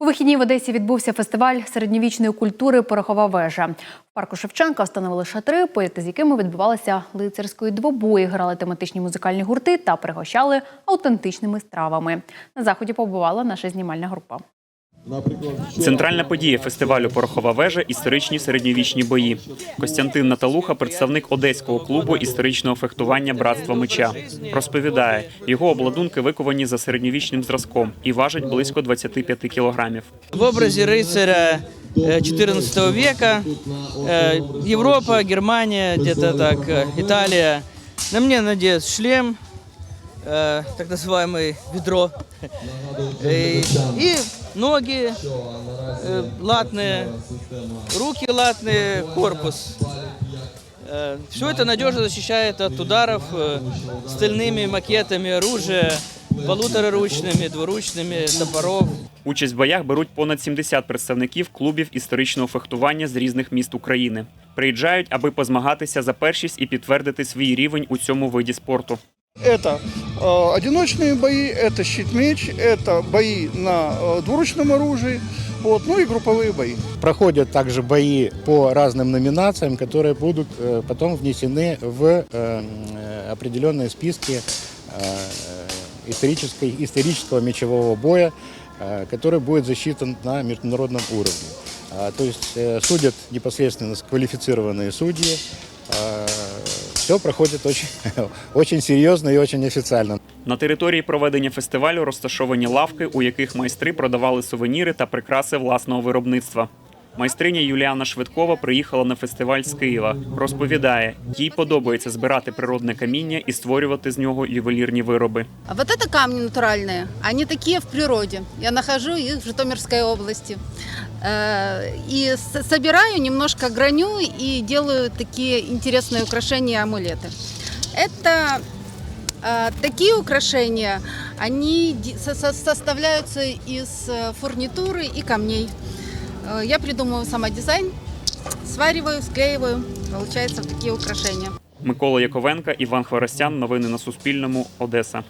У вихідні в Одесі відбувся фестиваль середньовічної культури Порохова вежа. В парку Шевченка встановили шатри, поряд з якими відбувалися лицарської двобої, грали тематичні музикальні гурти та пригощали аутентичними стравами. На заході побувала наша знімальна група. Центральна подія фестивалю Порохова вежа історичні середньовічні бої. Костянтин Наталуха, представник одеського клубу історичного фехтування Братства меча, розповідає, його обладунки виковані за середньовічним зразком і важать близько 25 кілограмів. В образе рыцаря э, 14 века, э, Европа, Германия, где-то так, э, Италия. На мне надет шлем, э, так называемый ведро, Э, и ноги э, латные, руки латные, корпус. Все это надежно защищает от ударов э, стальными макетами оружия, полутораручными, двуручными, топоров. Участь в боях беруть понад 70 представників клубів історичного фехтування з різних міст України. Приїжджають, аби позмагатися за першість і підтвердити свій рівень у цьому виді спорту. Это э, одиночные бои, это щит-меч, это бои на э, двуручном оружии, вот, ну и групповые бои. Проходят также бои по разным номинациям, которые будут э, потом внесены в э, э, определенные списки э, исторической, исторического мечевого боя, э, который будет засчитан на международном уровне. А, То есть э, судят непосредственно квалифицированные судьи. Все проходит очень, очень серйозно і очень офіційно. На території проведення фестивалю розташовані лавки, у яких майстри продавали сувеніри та прикраси власного виробництва. Майстриня Юліана Швидкова приїхала на фестиваль з Києва. Розповідає, їй подобається збирати природне каміння і створювати з нього ювелірні вироби. А вот это камни натуральные, они такие в природе. Я нахожу их в Житомирской области. Э, И с- собираю, немножко граню и делаю такие интересные украшения, амулеты. Это э, такие украшения, они ди- со- со- составляются из э, фурнитуры и камней. Э, Я придумываю сама дизайн, свариваю, склеиваю, получается вот такие украшения. Микола Яковенка, Іван Хворостян. Новини на Суспільному. Одеса.